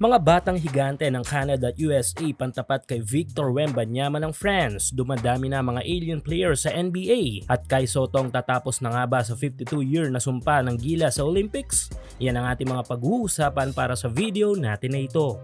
Mga batang higante ng Canada at USA pantapat kay Victor Wembanyama ng France. Dumadami na mga alien players sa NBA. At kay Sotong tatapos na nga ba sa 52-year na sumpa ng gila sa Olympics? Yan ang ating mga pag-uusapan para sa video natin na ito.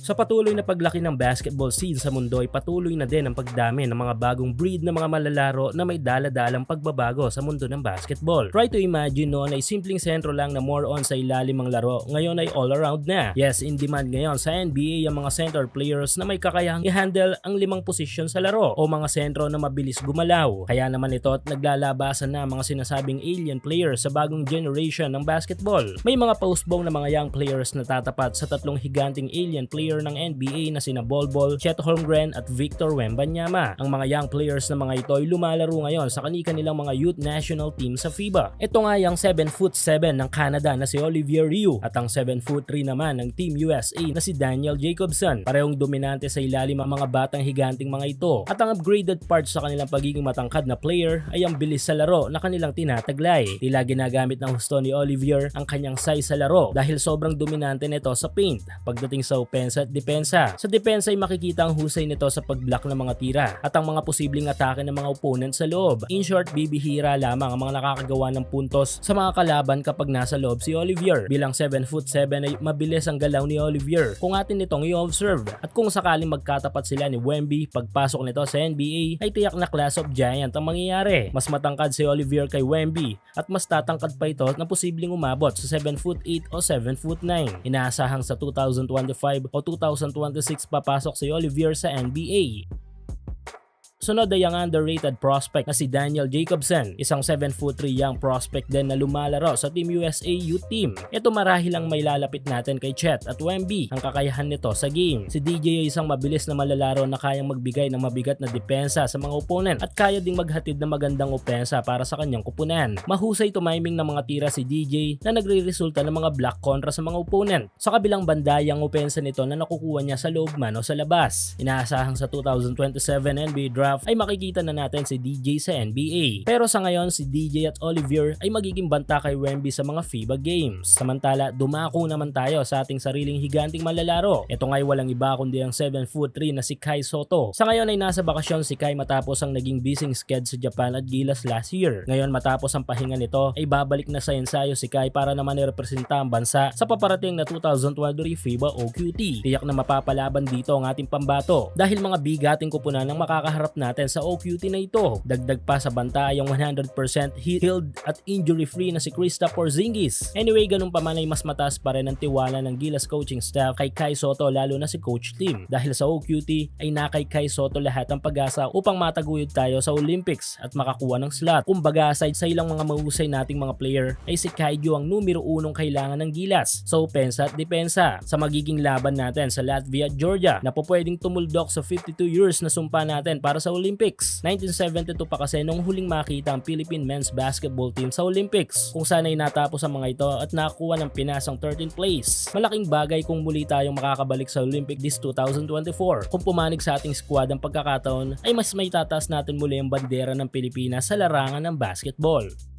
Sa patuloy na paglaki ng basketball scene sa mundo ay patuloy na din ang pagdami ng mga bagong breed ng mga malalaro na may dala-dalang pagbabago sa mundo ng basketball. Try to imagine noon ay simpleng sentro lang na more on sa ilalim ang laro, ngayon ay all around na. Yes, in demand ngayon sa NBA ang mga center players na may kakayahang i-handle ang limang posisyon sa laro o mga sentro na mabilis gumalaw. Kaya naman ito at naglalabasan na mga sinasabing alien players sa bagong generation ng basketball. May mga postbong na mga young players na tatapat sa tatlong higanting alien player ng NBA na sina Bol Bol, Chet Holmgren at Victor Wembanyama. Ang mga young players na mga ito ay lumalaro ngayon sa kani-kanilang mga youth national team sa FIBA. Ito nga yung 7 foot 7 ng Canada na si Olivier Ryu at ang 7 foot 3 naman ng Team USA na si Daniel Jacobson. Parehong dominante sa ilalim ang mga batang higanting mga ito. At ang upgraded part sa kanilang pagiging matangkad na player ay ang bilis sa laro na kanilang tinataglay. Tila ginagamit ng husto ni Olivier ang kanyang size sa laro dahil sobrang dominante nito sa paint pagdating sa offense at depensa. Sa depensa ay makikita ang husay nito sa pag-block ng mga tira at ang mga posibleng atake ng mga opponent sa loob. In short, bibihira lamang ang mga nakakagawa ng puntos sa mga kalaban kapag nasa loob si Olivier. Bilang 7 foot 7 ay mabilis ang galaw ni Olivier kung atin nitong i-observe. At kung sakaling magkatapat sila ni Wemby pagpasok nito sa NBA ay tiyak na class of giant ang mangyayari. Mas matangkad si Olivier kay Wemby at mas tatangkad pa ito na posibleng umabot sa 7 foot 8 o 7 foot 9. Inaasahang sa 2025 o 2026 papasok si Olivier sa NBA. Sunod ay ang underrated prospect na si Daniel Jacobson, isang 7 foot 3 young prospect din na lumalaro sa Team USA youth team. Ito marahil ang may lalapit natin kay Chet at Wemby ang kakayahan nito sa game. Si DJ ay isang mabilis na malalaro na kayang magbigay ng mabigat na depensa sa mga opponent at kaya ding maghatid ng magandang opensa para sa kanyang kupunan. Mahusay tumiming ng mga tira si DJ na nagre-resulta ng mga block kontra sa mga opponent. Sa kabilang banda, yung opensa nito na nakukuha niya sa loob man o sa labas. Inaasahang sa 2027 NBA draft ay makikita na natin si DJ sa NBA. Pero sa ngayon, si DJ at Olivier ay magiging banta kay Wemby sa mga FIBA games. Samantala, dumako naman tayo sa ating sariling higanting malalaro. Ito nga'y walang iba kundi ang 7 foot 3 na si Kai Soto. Sa ngayon ay nasa bakasyon si Kai matapos ang naging busy sked sa Japan at Gilas last year. Ngayon matapos ang pahinga nito ay babalik na sa ensayo si Kai para naman irepresenta ang bansa sa paparating na 2023 FIBA OQT. Tiyak na mapapalaban dito ang ating pambato dahil mga bigating kupunan ang makakaharap natin sa OQT na ito. Dagdag pa sa banta ay ang 100% healed at injury-free na si Krista Porzingis. Anyway, ganun pa man ay mas mataas pa rin ang tiwala ng Gilas coaching staff kay Kai Soto lalo na si Coach Tim. Dahil sa OQT ay nakay Kai Soto lahat ang pag-asa upang mataguyod tayo sa Olympics at makakuha ng slot. Kumbaga, aside sa ilang mga mahusay nating mga player, ay si Kaiju ang numero unong kailangan ng Gilas sa opensa at depensa sa magiging laban natin sa Latvia at Georgia na po pwedeng tumuldok sa 52 years na sumpa natin para sa Olympics. 1972 pa kasi nung huling makita ang Philippine men's basketball team sa Olympics kung saan ay natapos ang mga ito at nakakuha ng pinasang 13th place. Malaking bagay kung muli tayong makakabalik sa Olympic this 2024. Kung pumanig sa ating squad ang pagkakataon ay mas may tatas natin muli ang bandera ng Pilipinas sa larangan ng basketball.